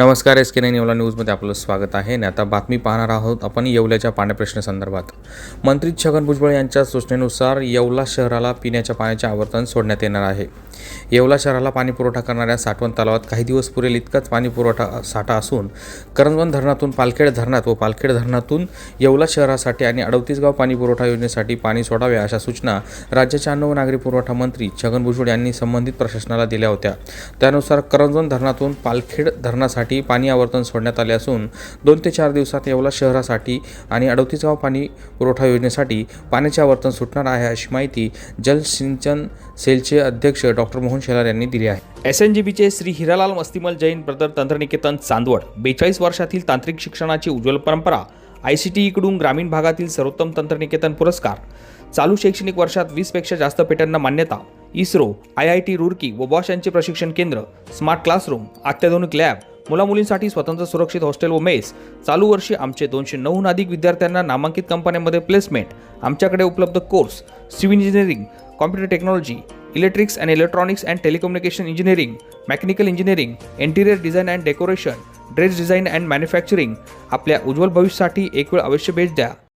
नमस्कार S K nine Yeola न्यूजमध्ये आपलं स्वागत आहे. आणि आता बातमी पाहणार आहोत आपण येवल्याच्या पाण्याप्रश्नासंदर्भात मंत्री छगन भुजबळ यांच्या सूचनेनुसार येवला शहराला पिण्याच्या पाण्याचे आवर्तन सोडण्यात येणार आहे. येवला शहराला पाणीपुरवठा करणाऱ्या साठवण तलावात काही दिवस पुरेल इतकाच पाणी पुरवठा साठा असून करंजवन धरणातून पालखेड धरणात व पालखेड धरणातून येवला शहरासाठी आणि अडतीसगाव पाणीपुरवठा योजनेसाठी पाणी सोडावे अशा सूचना राज्याच्या अन्न व नागरी पुरवठा मंत्री छगन भुजबळ यांनी संबंधित प्रशासनाला दिल्या होत्या. त्यानुसार करंजवन धरणातून पालखेड धरणासाठी पाणी आवर्तन सोडण्यात आले असून दोन ते चार दिवसात येवला शहरासाठी आणि अडोतीसगाव पाणी पुरवठा योजनेसाठी पाण्याचे आवर्तन सुटणार आहे अशी माहिती जलसिंचन सेलचे अध्यक्ष डॉक्टर मोहन शेलार यांनी दिली आहे. एस एन जी बीचे श्री हिरालाल मस्तिमल जैन ब्रदर तंत्रनिकेतन चांदवड बेचाळीस वर्षातील तांत्रिक शिक्षणाची उज्ज्वल परंपरा आय सी टी ईकडून ग्रामीण भागातील सर्वोत्तम तंत्रनिकेतन पुरस्कार चालू शैक्षणिक वर्षात वीसपेक्षा जास्त पेटांना मान्यता ISRO I I T Roorkee व बॉश यांचे प्रशिक्षण केंद्र स्मार्ट क्लासरूम अत्याधुनिक लॅब मुलामुलींसाठी स्वतंत्र सुरक्षित हॉस्टेल व मेस. चालू वर्षी आमचे दोनशे नऊहून अधिक विद्यार्थ्यांना नामांकित कंपन्यांमध्ये प्लेसमेंट आमच्याकडे उपलब्ध course civil engineering computer technology electrics and electronics and telecommunication engineering mechanical engineering interior design and decoration dress design and manufacturing आपल्या उज्ज्वल भविष्यासाठी एक वेळ अवश्य भेट द्या.